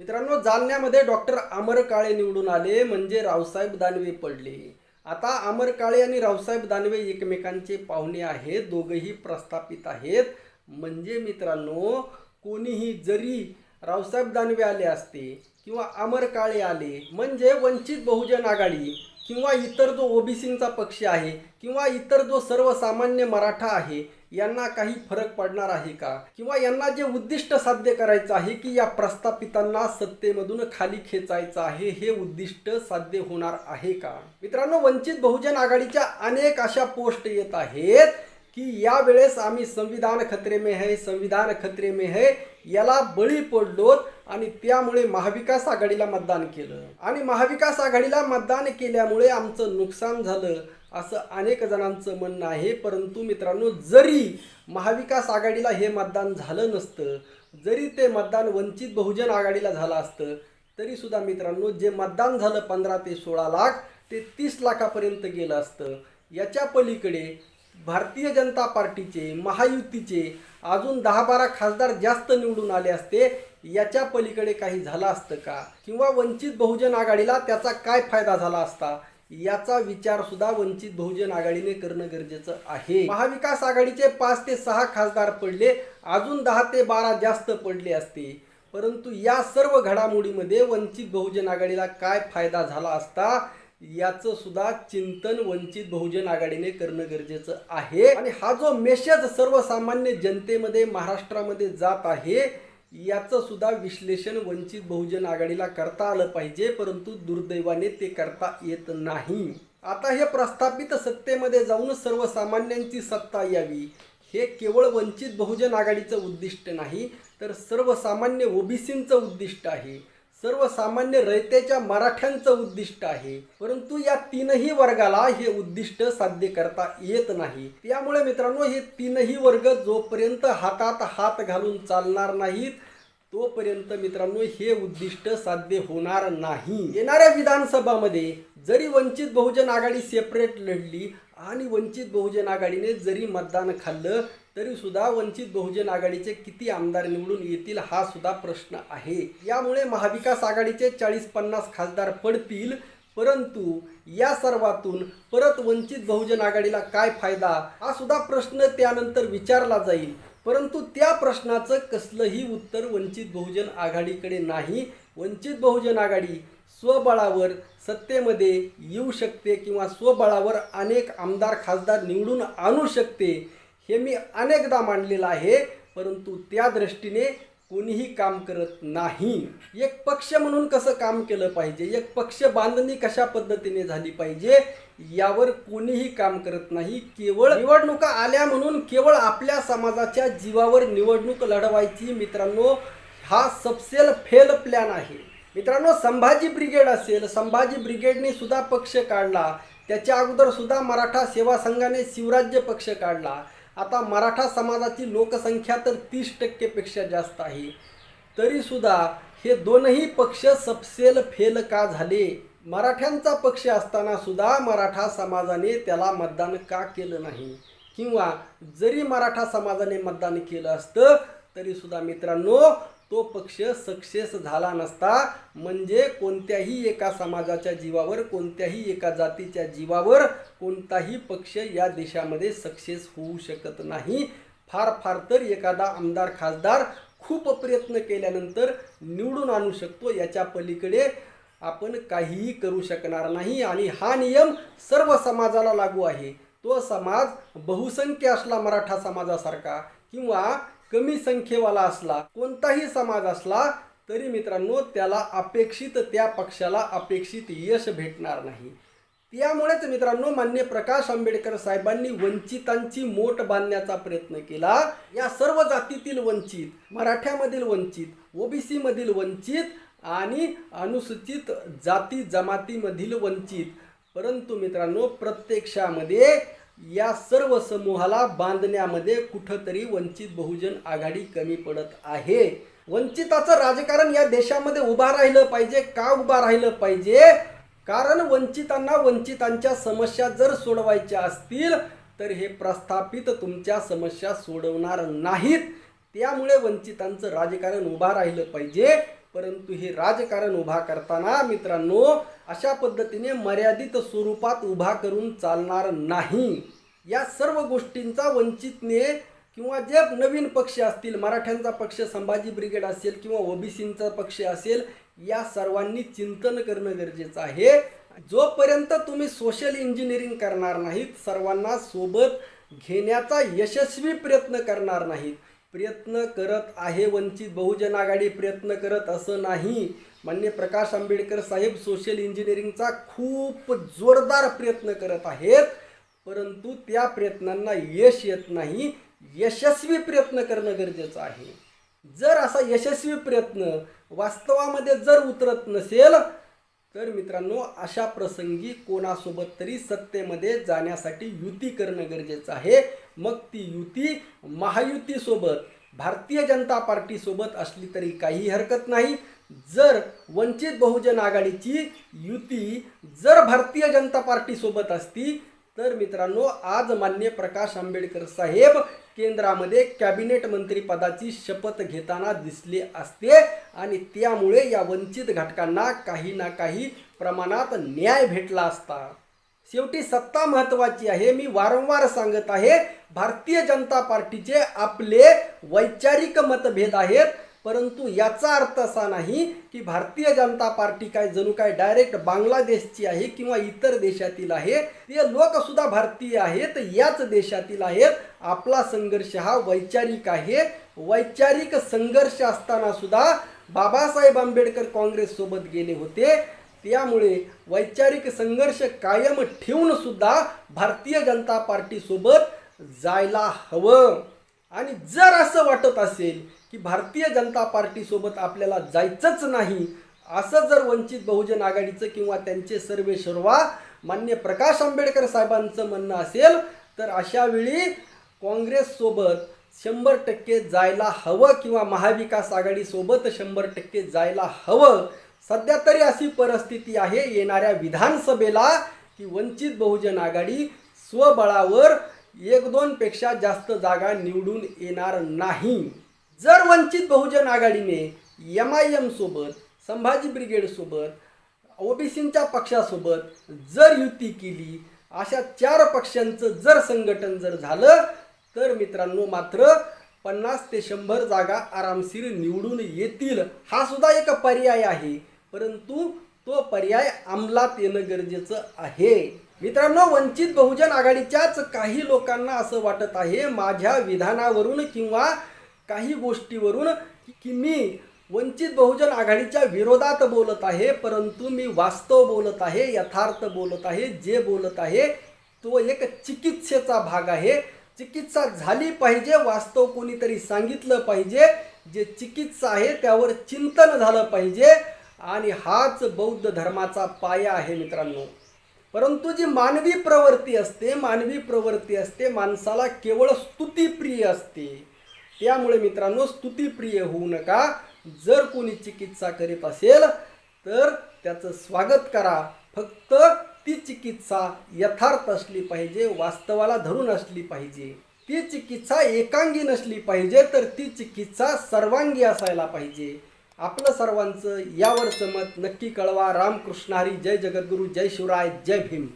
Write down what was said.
मित्रांनो जालन्यामध्ये डॉक्टर अमर काळे निवडून आले म्हणजे रावसाहेब दानवे पडले. आता अमर काळे आणि रावसाहेब दानवे एकमेकांचे पाहुणे आहेत दोघंही प्रस्थापित आहेत. म्हणजे मित्रांनो कोणीही जरी रावसाहेब दानवे आले असते किंवा अमर काळे आले म्हणजे वंचित बहुजन आघाडी किंवा इतर जो ओबीसींचा पक्ष आहे किंवा इतर जो सर्वसामान्य मराठा आहे यांना काही फरक पडणार आहे का? किंवा यांना जे उद्दिष्ट साध्य करायचं आहे की या प्रस्थापितांना सत्तेमधून खाली खेचायचं आहे हे उद्दिष्ट साध्य होणार आहे का? मित्रांनो वंचित बहुजन आघाडीच्या अनेक अशा पोस्ट येत आहेत. की यावेळेस आम्ही संविधान खत्रे में है संविधान खत्रे में है याला बळी पडलोत आणि त्यामुळे महाविकास आघाडीला मतदान केलं. आणि महाविकास आघाडीला मतदान केल्यामुळे आमचं नुकसान झालं असं अनेक जणांचं म्हणणं आहे. परंतु मित्रांनो जरी महाविकास आघाडीला हे मतदान झालं नसतं जरी ते मतदान वंचित बहुजन आघाडीला झालं असतं तरीसुद्धा मित्रांनो जे मतदान झालं पंधरा ते सोळा लाख ते तीस लाखापर्यंत गेलं असतं. याच्या पलीकडे भारतीय जनता पार्टीचे महायुतीचे अजून दहा बारा खासदार जास्त निवडून आले असते याच्या पलीकडे काही झालं असतं का? किंवा वंचित बहुजन आघाडीला त्याचा काय फायदा झाला असता? याचा विचार सुद्धा वंचित बहुजन आघाडीने करणं गरजेचं आहे. महाविकास आघाडीचे पाच ते सहा खासदार पडले अजून दहा ते बारा जास्त पडले असते. परंतु या सर्व घडामोडीमध्ये वंचित बहुजन आघाडीला काय फायदा झाला असता? याचं सुद्धा चिंतन वंचित बहुजन आघाडीने करणं गरजेचं आहे. आणि हा जो मेसेज सर्वसामान्य जनतेमध्ये महाराष्ट्रामध्ये जात आहे याचं सुद्धा विश्लेषण वंचित बहुजन आघाडीला करता आलं पाहिजे परंतु दुर्दैवाने ते करता येत नाही. आता हे प्रस्थापित सत्तेमध्ये जाऊन सर्वसामान्यांची सत्ता यावी हे केवळ वंचित बहुजन आघाडीचं उद्दिष्ट नाही तर सर्वसामान्य ओबीसींचं उद्दिष्ट आहे. सर्वसामान्य रयतेच्या मराठ्यांचं उद्दिष्ट आहे. परंतु या तीनही वर्गाला हे उद्दिष्ट साध्य करता येत नाही. त्यामुळे मित्रांनो हे तीनही वर्ग जोपर्यंत हातात हात घालून चालणार नाहीत तोपर्यंत मित्रांनो हे उद्दिष्ट साध्य होणार नाही. येणाऱ्या विधानसभामध्ये जरी वंचित बहुजन आघाडी सेपरेट लढली आणि वंचित बहुजन आघाडीने जरी मतदान खाल्लं तरी सुद्धा वंचित बहुजन आघाडीचे किती आमदार निवडून येतील हा सुद्धा प्रश्न आहे. यामुळे महाविकास आघाडीचे चाळीस पन्नास खासदार पडतील परंतु या सर्वातून परत वंचित बहुजन आघाडीला काय फायदा? हा सुद्धा प्रश्न त्यानंतर विचारला जाईल. परंतु त्या प्रश्नाचं कसलंही उत्तर वंचित बहुजन आघाडीकडे नाही. वंचित बहुजन आघाडी स्वबळावर सत्तेमध्ये येऊ शकते किंवा स्वबळावर अनेक आमदार खासदार निवडून आणू शकते हे मी अनेकदा मांडलेलं आहे परंतु त्या दृष्टीने कोणीही काम करत नाही. एक पक्ष म्हणून कसं काम केलं पाहिजे? एक पक्ष बांधणी कशा पद्धतीने झाली पाहिजे? यावर कोणीही काम करत नाही. केवळ निवडणुका आल्या म्हणून केवळ आपल्या समाजाच्या जीवावर निवडणूक लढवायची मित्रांनो हा सबसेल फेल प्लॅन आहे. मित्रांनो संभाजी ब्रिगेड असेल संभाजी ब्रिगेडने सुद्धा पक्ष काढला. त्याच्या अगोदर सुद्धा मराठा सेवा संघाने शिवराज्य पक्ष काढला. आता मराठा समाजाची लोकसंख्या तर तीस टक्केपेक्षा जास्त आहे. तरीसुद्धा हे दोनही पक्ष सपसेल फेल का झाले? मराठ्यांचा पक्ष असताना सुद्धा मराठा समाजाने त्याला मतदान का केलं नाही? किंवा जरी मराठा समाजाने मतदान केलं असतं तरीसुद्धा मित्रांनो तो पक्ष सक्सेस झाला नसता म्हणजे कोणत्याही एका समाजाच्या जीवावर कोणत्याही एका जातीच्या जीवावर कोणताही पक्ष या देशामध्ये सक्सेस होऊ शकत नाही. फार फार तर एखादा आमदार खासदार खूप प्रयत्न केल्यानंतर निवडून आणू शकतो. याच्या पलीकडे आपण काहीही करू शकणार नाही आणि हा नियम सर्व समाजाला लागू आहे. तो समाज बहुसंख्य असला मराठा समाजासारखा किंवा कमी संख्येवाला असला कोणताही समाज असला तरी मित्रांनो त्याला अपेक्षित त्या पक्षाला अपेक्षित यश भेटणार नाही. त्यामुळेच मित्रांनो मान्य प्रकाश आंबेडकर साहेबांनी वंचितांची मोठ बांधण्याचा प्रयत्न केला. या सर्व जातीतील वंचित मराठ्यामधील वंचित ओबीसीमधील वंचित आणि अनुसूचित जाती जमातीमधील वंचित परंतु मित्रांनो प्रत्यक्षामध्ये या सर्व समूहाला बांधण्यामध्ये कुठंतरी वंचित बहुजन आघाडी कमी पडत आहे. वंचिताचं राजकारण या देशामध्ये उभा राहिलं पाहिजे का उभा राहिलं पाहिजे? कारण वंचितांना वंचितांच्या समस्या जर सोडवायच्या असतील तर हे प्रस्थापित तुमच्या समस्या सोडवणार नाहीत. त्यामुळे वंचितांचं राजकारण उभा राहिलं पाहिजे. परंतु हे राजकारण उभा करताना मित्रांनो अशा पद्धतीने मर्यादित स्वरूपात उभा करून चालणार नाही. या सर्व गोष्टींचा वंचितने किंवा जे नवीन पक्ष असतील मराठ्यांचा पक्ष संभाजी ब्रिगेड असेल किंवा ओबीसींचा पक्ष असेल या सर्वांनी चिंतन करणं गरजेचं आहे. जोपर्यंत तुम्ही सोशल इंजिनिअरिंग करणार नाहीत सर्वांना सोबत घेण्याचा यशस्वी प्रयत्न करणार नाहीत. प्रयत्न करत आहे वंचित बहुजन आघाडी प्रयत्न करत असं नाही. मान्य प्रकाश आंबेडकर साहेब सोशल इंजिनिअरिंगचा खूप जोरदार प्रयत्न करत आहेत परंतु त्या प्रयत्नांना यश येत नाही. यशस्वी प्रयत्न करणं गरजेचं आहे. जर असा यशस्वी प्रयत्न वास्तवामध्ये जर उतरत नसेल तर मित्रांनो अशा प्रसंगी कोणासोबत तरी सत्तेमध्ये जाण्यासाठी युती करणं गरजेचं आहे. मग ती युती महायुतीसोबत भारतीय जनता पार्टीसोबत असली तरी काही हरकत नाही. जर वंचित बहुजन आघाडीची युती जर भारतीय जनता पार्टीसोबत असती तर मित्रांनो आज मान्य प्रकाश आंबेडकर साहेब केंद्रामध्ये कॅबिनेट मंत्रीपदाची शपथ घेताना दिसले असते आणि त्यामुळे या वंचित घटकांना काही ना काही प्रमाणात न्याय भेटला असता. शेवटी सत्ता महत्वाची आहे मी वारंवार सांगत आहे भारतीय जनता पार्टीचे आपले वैचारिक मतभेद आहेत. परंतु याचा अर्थ असा नाही की भारतीय जनता पार्टी काय जणू काय डायरेक्ट बांगलादेशची आहे किंवा इतर देशातील आहे ते लोकसुद्धा भारतीय आहेत याच देशातील आहेत. आपला संघर्ष हा वैचारिक आहे. वैचारिक संघर्ष असताना सुद्धा बाबासाहेब आंबेडकर काँग्रेससोबत गेले होते. त्यामुळे वैचारिक संघर्ष कायम ठेवून सुद्धा भारतीय जनता पार्टीसोबत जायला हवं. आणि जर असं वाटत असेल की भारतीय जनता पार्टीसोबत आपल्याला जायचंच नाही असं जर वंचित बहुजन आघाडीचं किंवा त्यांचे सर्वे सर्वा मान्य प्रकाश आंबेडकर साहेबांचं म्हणणं असेल तर अशा वेळी शंभर टक्के जायला हवं किंवा महाविकास आघाडीसोबत शंभर टक्के जायला हवं. सध्या तरी अशी परिस्थिती आहे येणाऱ्या विधानसभेला की वंचित बहुजन आघाडी स्वबळावर एक दोनपेक्षा जास्त जागा निवडून येणार नाही. जर वंचित बहुजन आघाडीने एम आय एमसोबत संभाजी ब्रिगेडसोबत ओबीसींच्या पक्षासोबत जर युती केली अशा चार पक्षांचं जर संघटन जर झालं तर मित्रांनो मात्र पन्नास ते शंभर जागा आरामशीर निवडून येतील. हा सुद्धा एक पर्याय आहे परंतु तो पर्याय अंमलात येणं गरजेचं आहे. मित्रांनो वंचित बहुजन आघाडीच्याच काही लोकांना असं वाटत आहे माझ्या विधानावरून किंवा काही गोष्टीवरून की मी वंचित बहुजन आघाडीच्या विरोधात बोलत आहे परंतु मी वास्तव बोलत आहे यथार्थ बोलत आहे जे बोलत आहे तो एक चिकित्सेचा भाग आहे. चिकित्सा झाली पाहिजे वास्तव कोणीतरी सांगितलं पाहिजे जे चिकित्सा आहे त्यावर चिंतन झालं पाहिजे आणि हाच बौद्ध धर्माचा पाया आहे मित्रांनो. परंतु जी मानवी प्रवृत्ती असते मानवी प्रवृत्ती असते माणसाला केवळ स्तुतीप्रिय असते. त्यामुळे मित्रांनो स्तुतीप्रिय होऊ नका. जर कोणी चिकित्सा करीत असेल तर त्याचं स्वागत करा. फक्त ती चिकित्सा यथार्थ असली पाहिजे वास्तवाला धरून असली पाहिजे. ती चिकित्सा एकांगी नसली पाहिजे तर ती चिकित्सा सर्वांगी असायला पाहिजे. आपलं सर्वांचं यावरचं मत नक्की कळवा. रामकृष्ण हरी. जय जगद्गुरू. जय शिवराय. जय भीम.